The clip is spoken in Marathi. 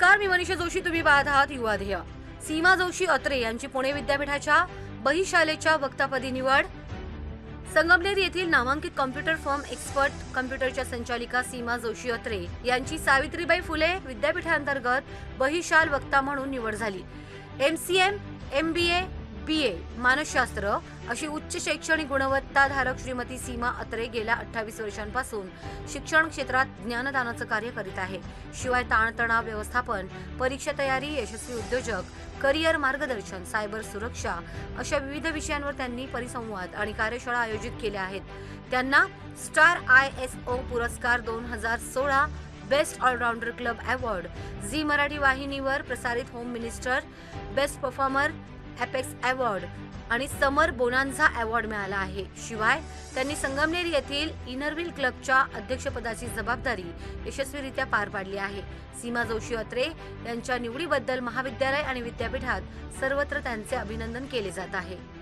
मी मनीषा जोशी. तुम्ही पाहत आहात युवा ध्येय. सीमा जोशी अत्रे यांची पुणे विद्यापीठाच्या बहिशालेच्या वक्तापदी निवड. संगमनेर येथील नामांकित कॉम्प्युटर फॉर्म एक्सपर्ट कम्प्युटरच्या संचालिका सीमा जोशी अत्रे यांची सावित्रीबाई फुले विद्यापीठांतर्गत बहिशाल वक्ता म्हणून निवड झाली. एमसीएम ए बी ए मानसशास्त्र अशी उच्च शैक्षणिक गुणवत्ताधारक श्रीमती सीमा अत्रे गेल्या अठ्ठावीस वर्षांपासून शिक्षण क्षेत्रात ज्ञानदानाचं कार्य करीत आहे. शिवाय ताणतणाव व्यवस्थापन परीक्षा तयारी यशस्वी उद्योजक करिअर मार्गदर्शन सायबर सुरक्षा अशा विविध विषयांवर त्यांनी परिसंवाद आणि कार्यशाळा आयोजित केल्या आहेत. त्यांना स्टार आय एस ओ पुरस्कार दोन हजार सोळा best allrounder club award Zee Marathi वाहिनीवर प्रसारित home minister best performer apex award आणि समर बोनान्झा अवॉर्ड मिळाला आहे. शिवाय त्यांनी संगमनेर येथील इनरव्हिल क्लबच्या अध्यक्षपदाची जबाबदारी यशस्वीरित्या पार पाडली आहे. सीमा जोशी अत्रे यांच्या निवडीबद्दल महाविद्यालय आणि विद्यापीठात सर्वत्र त्यांचे अभिनंदन केले जात आहे.